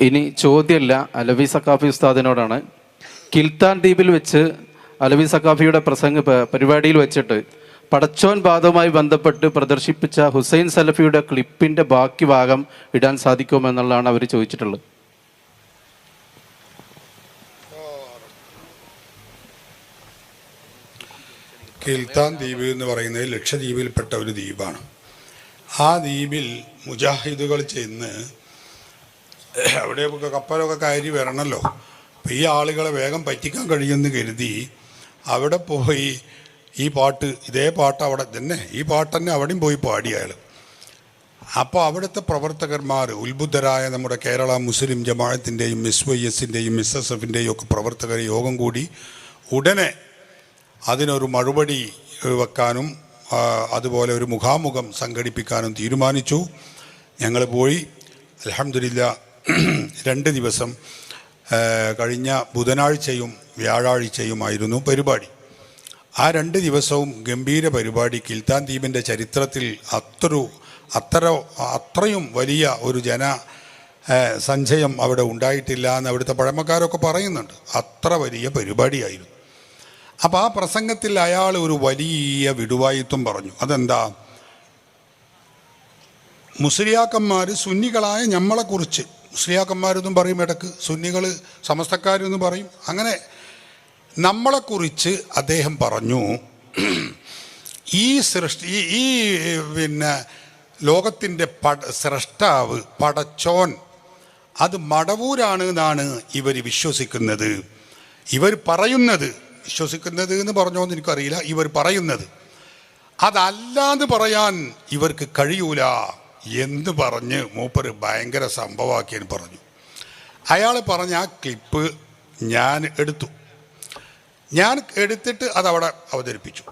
ഇനി ചോദ്യമല്ല അലവി സക്കാഫി ഉസ്താദിനോടാണ്. കിൽത്താൻ ദ്വീപിൽ വെച്ച് അലവി സക്കാഫിയുടെ പ്രസംഗ പരിപാടിയിൽ വെച്ചിട്ട് പടച്ചോൻ ബാധവുമായി ബന്ധപ്പെട്ട് പ്രദർശിപ്പിച്ച ഹുസൈൻ സലഫിയുടെ ക്ലിപ്പിന്റെ ബാക്കി ഭാഗം ഇടാൻ സാധിക്കുമെന്നുള്ളതാണ് അവർ ചോദിച്ചിട്ടുള്ളത്. കിൽത്താൻ ദ്വീപ് എന്ന് പറയുന്നത് ലക്ഷദ്വീപിൽപ്പെട്ട ഒരു ദ്വീപാണ്. ആ ദ്വീപിൽ മുജാഹിദുകൾ ചെന്ന് അവിടെയൊക്കെ കപ്പലൊക്കെ കയറി വരണമല്ലോ അപ്പോൾ ഈ ആളുകളെ വേഗം പറ്റിക്കാൻ കഴിയുമെന്ന് കരുതി അവിടെ പോയി ഈ പാട്ട് ഇതേ പാട്ട് അവിടെ തന്നെ ഈ പാട്ട് തന്നെ അവിടെയും പോയി പാടി അയാൾ അപ്പോൾ അവിടുത്തെ പ്രവർത്തകന്മാർ ഉത്ബുദ്ധരായ നമ്മുടെ കേരള മുസ്ലിം ജമാഅത്തിന്റെയും എസ് വൈ എസിന്റെയും എസ് എസ് എഫിന്റെയും ഒക്കെ പ്രവർത്തകർ യോഗം കൂടി ഉടനെ അതിനൊരു മറുപടി വെക്കാനും അതുപോലെ ഒരു മുഖാമുഖം സംഘടിപ്പിക്കാനും തീരുമാനിച്ചു. ഞങ്ങൾ പോയി. അലഹമില്ല രണ്ട് ദിവസം കഴിഞ്ഞ ബുധനാഴ്ചയും വ്യാഴാഴ്ചയുമായിരുന്നു പരിപാടി. ആ രണ്ട് ദിവസവും ഗംഭീര പരിപാടി കിൽത്താൻ ദ്വീപിന്റെ ചരിത്രത്തിൽ അത്ര അത്ര അത്രയും വലിയ ഒരു ജന സഞ്ചയം അവിടെ ഉണ്ടായിട്ടില്ല എന്ന് അവിടുത്തെ പഴമക്കാരൊക്കെ പറയുന്നുണ്ട്. അത്ര വലിയ പരിപാടിയായിരുന്നു. അപ്പോൾ ആ പ്രസംഗത്തിൽ അയാൾ ഒരു വലിയ വിടുവായിത്വം പറഞ്ഞു. അതെന്താ? മുസ്ലിയാക്കന്മാർ സുന്നികളായ ഞമ്മളെക്കുറിച്ച് മുസ്ലിയാക്കന്മാരെന്നും പറയും ഇടയ്ക്ക് സുന്നികൾ സമസ്തക്കാരെന്നും പറയും. അങ്ങനെ നമ്മളെക്കുറിച്ച് അദ്ദേഹം പറഞ്ഞു ഈ സൃഷ്ടി ഈ- പിന്നെ ലോകത്തിന്റെ പട സ്രഷ്ടാവ് പടച്ചോൻ അത് മടവൂരാണ് എന്നാണ് ഇവർ വിശ്വസിക്കുന്നത്. ഇവർ പറയുന്നത് വിശ്വസിക്കുന്നത് എന്ന് പറഞ്ഞോന്ന് എനിക്കറിയില്ല ഇവർ പറയുന്നത്. അതല്ലാന്ന് പറയാൻ ഇവർക്ക് കഴിയൂല. എന്ന് പറഞ്ഞ് മൂപ്പര് ഭയങ്കര സംഭവമാക്കിയെന്ന് പറഞ്ഞു. അയാൾ പറഞ്ഞ ആ ക്ലിപ്പ് ഞാൻ എടുത്തു. ഞാൻ എടുത്തിട്ട് അതവിടെ അവതരിപ്പിച്ചു.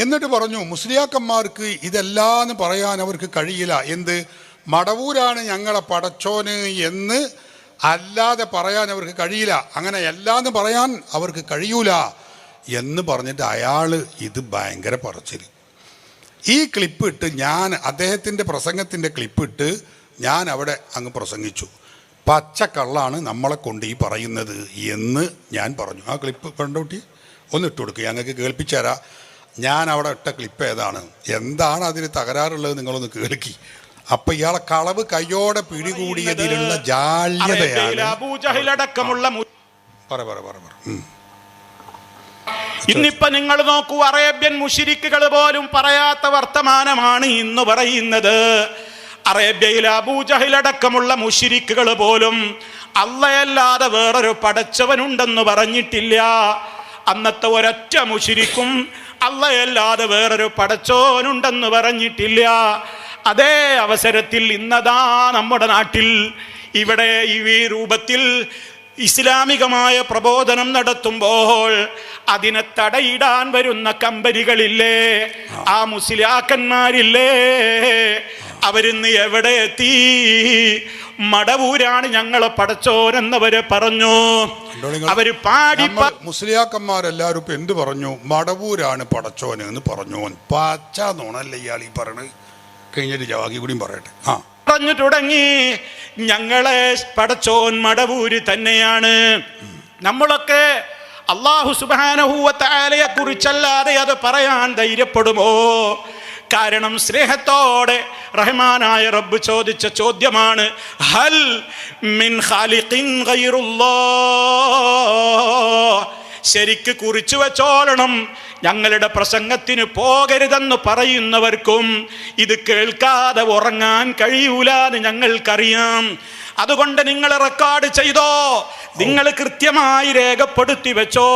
എന്നിട്ട് പറഞ്ഞു മുസ്ലിയാക്കന്മാർക്ക് ഇതെല്ലാം പറയാൻ അവർക്ക് കഴിയില്ല. എന്ത്? മടവൂരാണ് ഞങ്ങളെ പടച്ചോന് എന്ന് അല്ലാതെ പറയാൻ അവർക്ക് കഴിയില്ല. അങ്ങനെ എല്ലാന്ന് പറയാൻ അവർക്ക് കഴിയൂല. എന്ന് പറഞ്ഞിട്ട് അയാൾ ഇത് ഭയങ്കര പറച്ചിൽ ഈ ക്ലിപ്പ് ഇട്ട് ഞാൻ അദ്ദേഹത്തിന്റെ പ്രസംഗത്തിന്റെ ക്ലിപ്പ് ഇട്ട് ഞാൻ അവിടെ അങ്ങ് പ്രസംഗിച്ചു. പച്ചക്കള്ളാണ് നമ്മളെ കൊണ്ട് ഈ പറയുന്നത് എന്ന് ഞാൻ പറഞ്ഞു. ആ ക്ലിപ്പ് കണ്ടോട്ടി ഒന്ന് ഇട്ട് കൊടുക്കുക ഞങ്ങൾക്ക് കേൾപ്പിച്ചു തരാം. ഞാൻ അവിടെ ഇട്ട ക്ലിപ്പ് ഏതാണ്? എന്താണ് അതിന് തകരാറുള്ളത് നിങ്ങളൊന്ന് കേൾക്കി. അപ്പൊ ഇയാളെ കളവ് കയ്യോടെ പിടികൂടിയതിലുള്ള ജാല്യതയാണ് ജാള്യതയാണ് പറ പറ പറ പറ. ഇന്നിപ്പൊ നിങ്ങൾ നോക്കൂ അറേബ്യൻ മുഷിരിക്കുകൾ പോലും പറയാത്ത വർത്തമാനമാണ് ഇന്ന് പറയുന്നത്. അറേബ്യയിലെ അബൂജഹിലടക്കമുള്ള മുഷിരിക്കുകൾ പോലും അള്ളയല്ലാതെ വേറൊരു പടച്ചവനുണ്ടെന്ന് പറഞ്ഞിട്ടില്ല. അന്നത്തെ ഒരൊറ്റ മുഷിരിക്കും അള്ളയല്ലാതെ വേറൊരു പടച്ചോനുണ്ടെന്ന് പറഞ്ഞിട്ടില്ല. അതേ അവസരത്തിൽ ഇന്നതാ നമ്മുടെ നാട്ടിൽ ഇവിടെ ഈ രൂപത്തിൽ ഇസ്ലാമികമായ പ്രബോധനം നടത്തുമ്പോൾ അതിനെ തടയിടാൻ വരുന്ന കമ്പനികളില്ലേ? ആ മുസ്ലിയാക്കന്മാരില്ലേ? അവരിന്ന് എവിടെ എത്തി? മടവൂരാണ് ഞങ്ങളെ പടച്ചോരെന്നവര് പറഞ്ഞു. അവർ പാടി മുസ്ലിയാക്കന്മാരെല്ലാരും മുസ്ലിയാക്കന്മാരെല്ലാവരും ഇപ്പൊ എന്ത് പറഞ്ഞു? മടവൂരാണ് പടച്ചോനെന്ന് പറഞ്ഞു. പച്ച നോണല്ലേ ഇയാൾ ഈ പറയണത്? കഴിഞ്ഞിട്ട് ജവാക്കി കൂടിയും പറയട്ടെ. ആ. പറഞ്ഞു തുടങ്ങി. ഞങ്ങളെ പടച്ചോൻ മടവൂര് തന്നെയാണ്. നമ്മളൊക്കെ അള്ളാഹു സുബാനഹൂവത്താലയെ കുറിച്ചല്ലാതെ അത് പറയാൻ ധൈര്യപ്പെടുമോ? കാരണം സ്നേഹത്തോടെ റഹ്മാനായ റബ്ബ് ചോദിച്ച ചോദ്യമാണ് ഹൽ മിൻ ഖാലിഖിൻ ശരിക്ക് കുറിച്ചു വെച്ചോളണം. ഞങ്ങളുടെ പ്രസംഗത്തിന് പോകരുതെന്ന് പറയുന്നവർക്കും ഇത് കേൾക്കാതെ ഉറങ്ങാൻ കഴിയൂല എന്ന് ഞങ്ങൾക്കറിയാം. അതുകൊണ്ട് നിങ്ങൾ റെക്കോർഡ് ചെയ്തോ? നിങ്ങൾ കൃത്യമായി രേഖപ്പെടുത്തി വെച്ചോ?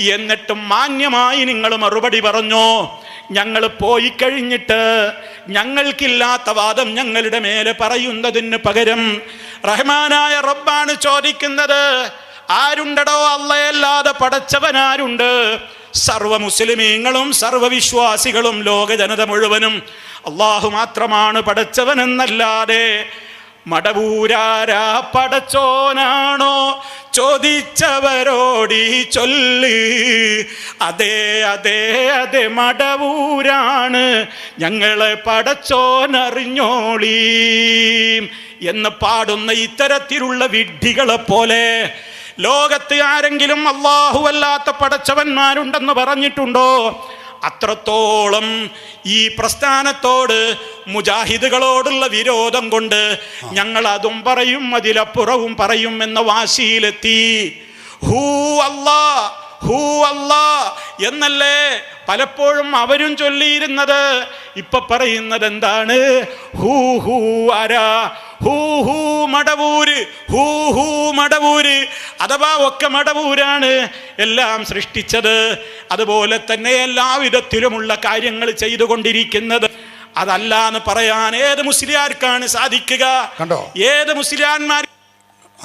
എന്നിട്ടും മാന്യമായി നിങ്ങൾ മറുപടി പറഞ്ഞോ? ഞങ്ങൾ പോയി കഴിഞ്ഞിട്ട് ഞങ്ങൾക്കില്ലാത്ത വാദം ഞങ്ങളുടെ മേലെ പറയുന്നതിന് പകരം റഹ്മാനായ റബ്ബാണ് ചോദിക്കുന്നത് ആരുണ്ടടോ അല്ലയല്ലാതെ പടച്ചവൻ ആരുണ്ട്? സർവ മുസ്ലിമീങ്ങളും സർവവിശ്വാസികളും ലോക ജനത മുഴുവനും അള്ളാഹു മാത്രമാണ് പടച്ചവനെന്നല്ലാതെ മടവൂരാരാ പടച്ചോനാണോ ചോദിച്ചവരോടി ചൊല്ലി. അതെ അതെ അതെ മടവൂരാണ് ഞങ്ങളെ പടച്ചോനറിഞ്ഞോളീ എന്ന് പാടുന്ന ഇത്തരത്തിലുള്ള വിഡ്ഢികളെ പോലെ ലോകത്ത് ആരെങ്കിലും അള്ളാഹുവല്ലാത്ത പടച്ചവന്മാരുണ്ടെന്ന് പറഞ്ഞിട്ടുണ്ടോ? അത്രത്തോളം ഈ പ്രസ്ഥാനത്തോട് മുജാഹിദുകളോടുള്ള വിരോധം കൊണ്ട് ഞങ്ങൾ അതും പറയും അതിലപ്പുറവും പറയും എന്ന വാശിയിലെത്തി. ഹൂ അല്ലാ ഹൂ അല്ലാ എന്നല്ലേ പലപ്പോഴും അവരും ചൊല്ലിയിരുന്നത്? ഇപ്പൊ പറയുന്നത് എന്താണ് ഹൂ ഹൂ ആരാ who who Madavoor who who Madavoor. അഥവാ ഒക്കെ മടവൂരാണ് എല്ലാം സൃഷ്ടിച്ചത്. അതുപോലെ തന്നെ എല്ലാ വിധത്തിലുമുള്ള കാര്യങ്ങൾ ചെയ്തുകൊണ്ടിരിക്കുന്നത്. അതല്ല എന്ന് പറയാൻ ഏത് മുസ്ലിയാർക്കാണ് സാധിക്കുക? കണ്ടോ? ഏത് മുസ്ലിയാന്മാർ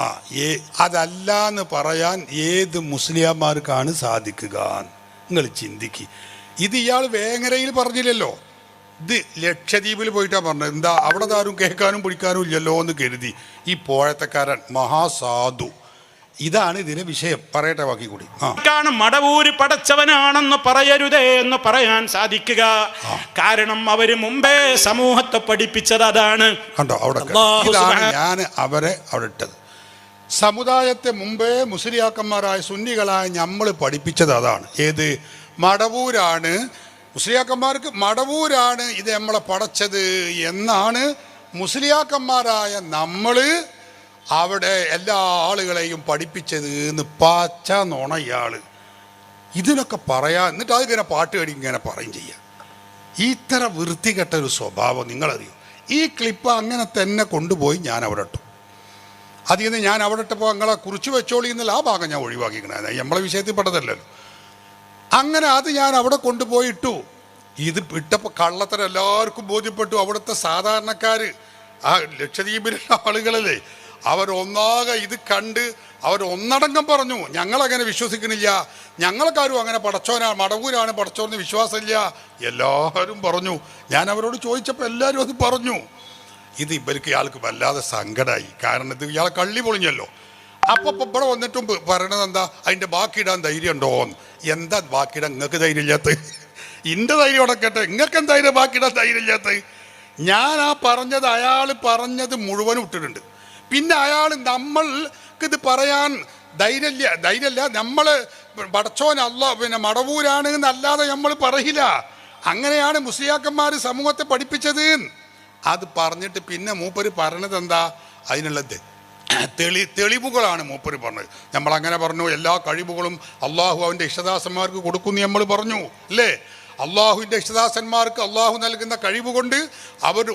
ആ ഏ അതല്ല എന്ന് പറയാൻ ഏത് മുസ്ലിയാന്മാർക്കാണ് സാധിക്കുക? നിങ്ങൾ ചിന്തിക്കുക ഇത് ഇയാൾ വേങ്ങരയിൽ പറഞ്ഞില്ലല്ലോ. ഇത് ലക്ഷദ്വീപിൽ പോയിട്ടാണ് പറഞ്ഞത്. എന്താ അവിടെ ആരും കേൾക്കാനും പിടിക്കാനും ഇല്ലല്ലോ എന്ന് കരുതി. ഈ പോഴത്തക്കാരൻ മഹാസാധു. ഇതാണ് ഇതിലെ വിഷയം. പറയട്ടെ ബാക്കി കൂടി. മടവൂര് പടച്ചവനാണെന്ന് പറയരുതേ എന്ന് പറയാൻ സാധിക്കുക. കാരണം അവർ മുമ്പേ സമൂഹത്തെ പഠിപ്പിച്ചത് അതാണ്. കണ്ടോ അവിടെ ഞാൻ അവരെ അവിടെ ഇട്ടത്. സമുദായത്തെ മുമ്പേ മുസ്ലിയാക്കന്മാരായ സുന്നികളായ നമ്മൾ പഠിപ്പിച്ചത് അതാണ്. ഏത്? മടവൂരാണ് മുസ്ലിയാക്കന്മാർക്ക് മടവൂരാണ് ഇത് നമ്മളെ പടച്ചത് എന്നാണ് മുസ്ലിയാക്കന്മാരായ നമ്മൾ അവിടെ എല്ലാ ആളുകളെയും പഠിപ്പിച്ചത് എന്ന് പാച്ച നോണ ഇതിനൊക്കെ പറയാ എന്നിട്ട് അതിങ്ങനെ പാട്ട് കടി ഇങ്ങനെ പറയും ചെയ്യാം. ഇത്ര വൃത്തികെട്ട ഒരു സ്വഭാവം നിങ്ങളറിയോ? ഈ ക്ലിപ്പ് അങ്ങനെ തന്നെ കൊണ്ടുപോയി ഞാൻ അവിടെ ഇട്ടു. അതിൽ നിന്ന് ഞാൻ അവിടെ ഇട്ടപ്പോൾ നിങ്ങളെ കുറിച്ച് വെച്ചോളി എന്നുള്ള ആ ഭാഗം ഞാൻ ഒഴിവാക്കിക്കണേ നമ്മളെ വിഷയത്തിൽ പെട്ടതല്ലല്ലോ. അങ്ങനെ അത് ഞാൻ അവിടെ കൊണ്ടുപോയി ഇട്ടു ഇത് ഇട്ടപ്പോൾ കള്ളത്തരം എല്ലാവർക്കും ബോധ്യപ്പെട്ടു. അവിടുത്തെ സാധാരണക്കാർ ആ ലക്ഷദ്വീപിലുള്ള ആളുകളല്ലേ അവരൊന്നാകെ ഇത് കണ്ട് അവരൊന്നടങ്കം പറഞ്ഞു ഞങ്ങളങ്ങനെ വിശ്വസിക്കുന്നില്ല. ഞങ്ങൾക്കാരും അങ്ങനെ പടച്ചോനാണ് മടവൂരാണ് പടച്ചോന്ന് വിശ്വാസമില്ല. എല്ലാവരും പറഞ്ഞു. ഞാൻ അവരോട് ചോദിച്ചപ്പോൾ എല്ലാവരും അത് പറഞ്ഞു. ഇത് ഇവർക്ക് ഇയാൾക്ക് വല്ലാതെ സങ്കടമായി കാരണം ഇത് ഇയാൾ കള്ളി പൊളിഞ്ഞല്ലോ. അപ്പൊ ഇവിടെ വന്നിട്ടും പറയണത് എന്താ? അതിന്റെ ബാക്കിയിടാൻ ധൈര്യം ഉണ്ടോ എന്താ ബാക്കിയിടാൻ നിങ്ങൾക്ക് ധൈര്യം ഇല്ലാത്ത ഇന്റെ ധൈര്യം ഉടക്കട്ടെ നിങ്ങൾക്ക് എന്തായാലും ബാക്കിയിടാൻ ധൈര്യം ഇല്ലാത്ത? ഞാൻ ആ പറഞ്ഞത് അയാൾ പറഞ്ഞത് മുഴുവനും ഇട്ടിട്ടുണ്ട്. പിന്നെ അയാൾ നമ്മൾക്ക് ഇത് പറയാൻ ധൈര്യമില്ല ധൈര്യമില്ല നമ്മൾ പടച്ചോൻ അല്ല പിന്നെ മടവൂരാണ് എന്നല്ലാതെ നമ്മൾ പറയില്ല. അങ്ങനെയാണ് മുസ്ലിയാക്കന്മാർ സമൂഹത്തെ പഠിപ്പിച്ചത് അത് പറഞ്ഞിട്ട് പിന്നെ മൂപ്പര് പറഞ്ഞത് എന്താ? അതിനുള്ളത് തെളി തെളിവുകളാണ് മൂപ്പര് പറഞ്ഞത്. നമ്മൾ അങ്ങനെ പറഞ്ഞു എല്ലാ കഴിവുകളും അള്ളാഹു അവന്റെ ഇഷ്ടദാസന്മാർക്ക് കൊടുക്കുന്നു നമ്മൾ പറഞ്ഞു അല്ലേ? അള്ളാഹുവിന്റെ ഇഷ്ടദാസന്മാർക്ക് അള്ളാഹു നൽകുന്ന കഴിവ് കൊണ്ട് അവർ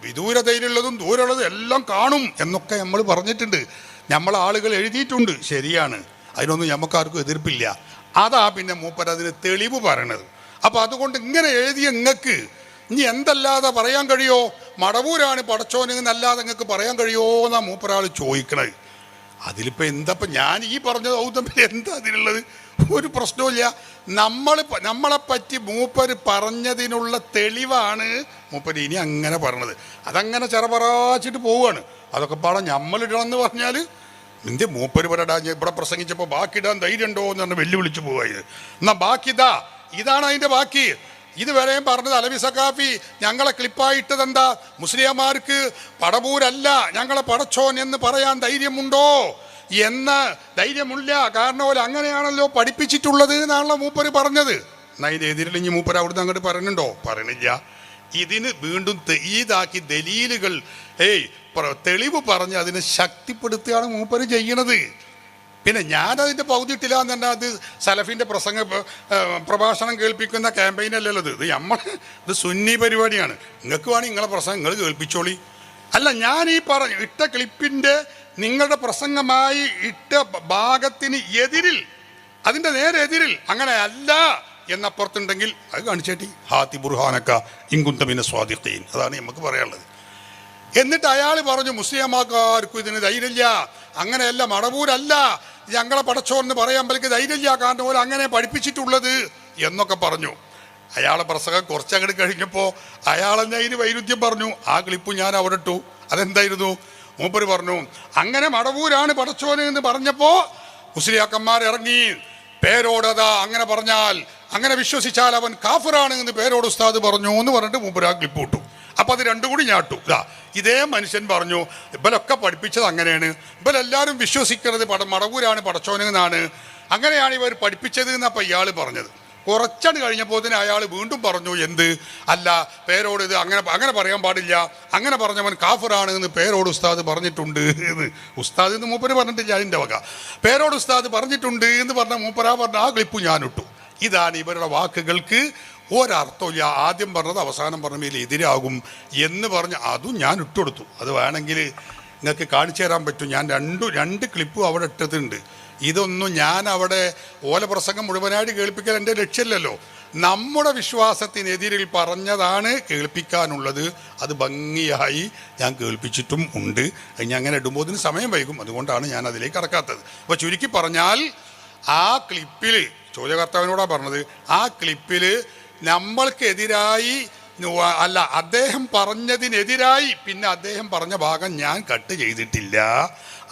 വിദൂരതയിലുള്ളതും ദൂരമുള്ളതും എല്ലാം കാണും എന്നൊക്കെ നമ്മൾ പറഞ്ഞിട്ടുണ്ട്. നമ്മൾ ആളുകൾ എഴുതിയിട്ടുണ്ട് ശരിയാണ്. അതിനൊന്നും നമുക്കാർക്കും എതിർപ്പില്ല. അതാ പിന്നെ മൂപ്പർ അതിന് തെളിവ് പറയണത്. അപ്പോൾ അതുകൊണ്ട് ഇങ്ങനെ എഴുതിയ നിങ്ങൾക്ക് ഇനി എന്തല്ലാതെ പറയാൻ കഴിയോ? മടവൂരാണ് പടച്ചോന് എന്നല്ലാതെ നിങ്ങൾക്ക് പറയാൻ കഴിയോ എന്നാ മൂപ്പരാൾ ചോദിക്കണത്. അതിലിപ്പോൾ എന്താ ഞാൻ ഈ പറഞ്ഞ ഔതമ്പിൽ എന്താ അതിലുള്ളത്? ഒരു പ്രശ്നവുമില്ല. നമ്മൾ നമ്മളെപ്പറ്റി മൂപ്പർ പറഞ്ഞതിനുള്ള തെളിവാണ് മൂപ്പർ ഇനി അങ്ങനെ പറഞ്ഞത് അതങ്ങനെ ചെറപറാച്ചിട്ട് പോവുകയാണ് അതൊക്കെ പാടെ നമ്മളിടണമെന്ന് പറഞ്ഞാൽ നിന്റെ പറയടാ ഞാൻ ഇവിടെ പ്രസംഗിച്ചപ്പോൾ ബാക്കി ഇടാൻ ധൈര്യം ഉണ്ടോ എന്ന് പറഞ്ഞ് വെല്ലുവിളിച്ച് പോവാ ഇത്. ബാക്കി ഇതാ ഇതാണ് അതിന്റെ ബാക്കി. ഇതുവരെയും പറഞ്ഞത് അലവി സഖാഫി ഞങ്ങളെ ക്ലിപ്പായിട്ടത് എന്താ മുസ്ലിംമാർക്ക് പടപൂരല്ല ഞങ്ങളെ പടച്ചോൻ എന്ന് പറയാൻ ധൈര്യമുണ്ടോ? എന്ന് ധൈര്യമില്ല. കാരണം ഒരു അങ്ങനെയാണല്ലോ പഠിപ്പിച്ചിട്ടുള്ളത് എന്നാണല്ലോ മൂപ്പര് പറഞ്ഞത്. എന്നാ എതിരില്ല എതിരില്ലെങ്കിൽ മൂപ്പര് അവിടുന്ന് അങ്ങോട്ട് പറയുന്നുണ്ടോ? പറയണില്ല ഇതിന് വീണ്ടും തെ- ദലീലുകൾ ഏയ് തെളിവ് പറഞ്ഞ് അതിനെ ശക്തിപ്പെടുത്തുകയാണ് മൂപ്പര് ചെയ്യണത്. പിന്നെ ഞാനതിന്റെ പൗതിട്ടില്ല എന്ന് തന്നെ അത് സലഫിന്റെ പ്രസംഗ പ്രഭാഷണം കേൾപ്പിക്കുന്ന ക്യാമ്പയിൻ അല്ലല്ലോ ഇത്. ഇത് നമ്മൾ ഇത് സുന്നി പരിപാടിയാണ്. നിങ്ങൾക്ക് വേണമെങ്കിൽ നിങ്ങളെ പ്രസംഗം നിങ്ങൾ കേൾപ്പിച്ചോളി. അല്ല ഞാൻ ഈ പറഞ്ഞ ഇട്ട ക്ലിപ്പിന്റെ നിങ്ങളുടെ പ്രസംഗമായി ഇട്ട ഭാഗത്തിന് എതിരിൽ അതിന്റെ നേരെ എതിരിൽ അങ്ങനെ അല്ല എന്നപ്പുറത്തുണ്ടെങ്കിൽ അത് കാണിച്ചേട്ടി. ഹാത്തി ബുർഹാനക്ക ഇങ്കുന്തമിനെ സ്വാദിഖീൻ. അതാണ് നമുക്ക് പറയാനുള്ളത്. എന്നിട്ട് അയാൾ പറഞ്ഞു മുസ്ലിംമാർക്കാർക്കും ഇതിന് ധൈര്യമില്ല. അങ്ങനെയല്ല മടവൂരല്ല. ഞങ്ങളെ പടച്ചോ എന്ന് പറയാൻ പലക്ക് ധൈര്യമില്ല കാരണം പോലെ അങ്ങനെ പഠിപ്പിച്ചിട്ടുള്ളത് എന്നൊക്കെ പറഞ്ഞു. അയാളെ പ്രസംഗം കുറച്ചങ്ങോട്ട് കഴിഞ്ഞപ്പോൾ അയാൾ തന്നെ അതിന് വൈരുദ്ധ്യം പറഞ്ഞു. ആ ക്ലിപ്പ് ഞാൻ അവിടെ ഇട്ടു. അതെന്തായിരുന്നു? മൂപ്പര് പറഞ്ഞു അങ്ങനെ മടവൂരാണ് പടച്ചോന് എന്ന് പറഞ്ഞപ്പോ മുസ്ലിയാക്കന്മാർ ഇറങ്ങി പേരോടതാ അങ്ങനെ പറഞ്ഞാൽ അങ്ങനെ വിശ്വസിച്ചാൽ അവൻ കാഫിറാണ് എന്ന് പേരോട് ഉസ്താദ് പറഞ്ഞു എന്ന് പറഞ്ഞിട്ട് മൂപ്പര് ആ ക്ലിപ്പ് വിട്ടു അപ്പൊ അത് രണ്ടും കൂടി ഞാട്ടു. ഇതാ മനുഷ്യൻ പറഞ്ഞു ഇവലൊക്കെ പഠിപ്പിച്ചത് അങ്ങനെയാണ്. ഇവലെല്ലാവരും വിശ്വസിക്കുന്നത് പട മടവൂരാണ് പടച്ചോനെന്നാണ് അങ്ങനെയാണ് ഇവർ പഠിപ്പിച്ചത് എന്നപ്പം ഇയാൾ പറഞ്ഞത്. കുറച്ചാണ് കഴിഞ്ഞപ്പോൾ തന്നെ അയാൾ വീണ്ടും പറഞ്ഞു എന്ത്? അല്ല പേരോട് ഇത് അങ്ങനെ അങ്ങനെ പറയാൻ പാടില്ല. അങ്ങനെ പറഞ്ഞവൻ കാഫിറാണ് എന്ന് പേരോട് ഉസ്താദ് പറഞ്ഞിട്ടുണ്ട് എന്ന്. ഉസ്താദ് എന്ന് മൂപ്പര് പറഞ്ഞിട്ടില്ല അതിന്റെ വക. പേരോട് ഉസ്താദ് പറഞ്ഞിട്ടുണ്ട് എന്ന് പറഞ്ഞ മൂപ്പരാ പറഞ്ഞ ആ ക്ലിപ്പ് ഞാൻ ഇട്ടു ഇതാണ് ഇവരുടെ വാക്കുകൾക്ക് ഒരർത്ഥമില്ല ആദ്യം പറഞ്ഞത് അവസാനം പറഞ്ഞതിൽ എതിരാകും എന്ന് പറഞ്ഞ് അതും ഞാൻ ഇട്ടുകൊടുത്തു. അത് വേണമെങ്കിൽ നിങ്ങൾക്ക് കാണിച്ചു തരാൻ പറ്റും. ഞാൻ രണ്ടു രണ്ട് ക്ലിപ്പും അവിടെ ഇട്ടതുണ്ട് ഇതൊന്നും ഞാൻ അവിടെ ഓല പ്രസംഗം മുഴുവനായിട്ട് കേൾപ്പിക്കൽ എന്റെ ലക്ഷ്യമല്ലല്ലോ. നമ്മുടെ വിശ്വാസത്തിനെതിരിൽ പറഞ്ഞതാണ് കേൾപ്പിക്കാനുള്ളത്. അത് ഭംഗിയായി ഞാൻ കേൾപ്പിച്ചിട്ടും ഉണ്ട്. ഞാൻ അങ്ങനെ ഇടുമ്പോൾ ഇതിന് സമയം വൈകും. അതുകൊണ്ടാണ് ഞാൻ അതിലേക്ക് കടക്കാത്തത്. അപ്പോൾ ചുരുക്കി പറഞ്ഞാൽ ആ ക്ലിപ്പിൽ ചോദ്യകർത്താവിനോടാണ് പറഞ്ഞത് ആ ക്ലിപ്പിൽ നമ്മൾക്കെതിരായി അല്ല അദ്ദേഹം പറഞ്ഞതിനെതിരായി പിന്നെ അദ്ദേഹം പറഞ്ഞ ഭാഗം ഞാൻ കട്ട് ചെയ്തിട്ടില്ല.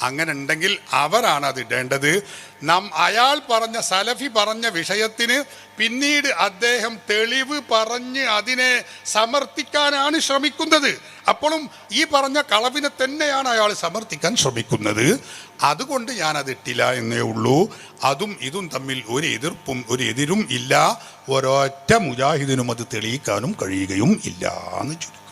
അങ്ങനെ ഉണ്ടെങ്കിൽ അവരാണ് അത് ഇടേണ്ടത്. നാം അയാൾ പറഞ്ഞ സലഫി പറഞ്ഞ വിഷയത്തിന് പിന്നീട് അദ്ദേഹം തെളിവ് പറഞ്ഞ് അതിനെ സമർത്ഥിക്കാനാണ് ശ്രമിക്കുന്നത്. അപ്പോഴും ഈ പറഞ്ഞ കളവിനെ തന്നെയാണ് അയാൾ സമർത്ഥിക്കാൻ ശ്രമിക്കുന്നത്. അതുകൊണ്ട് ഞാൻ അത് ഇട്ടില്ല എന്നേ ഉള്ളൂ. അതും ഇതും തമ്മിൽ ഒരു എതിർപ്പും ഒരു എതിരും ഇല്ല. ഒരൊറ്റ മുജാഹിദിനും അത് തെളിയിക്കാനും കഴിയുകയും ഇല്ല എന്ന് ചുരുക്കം.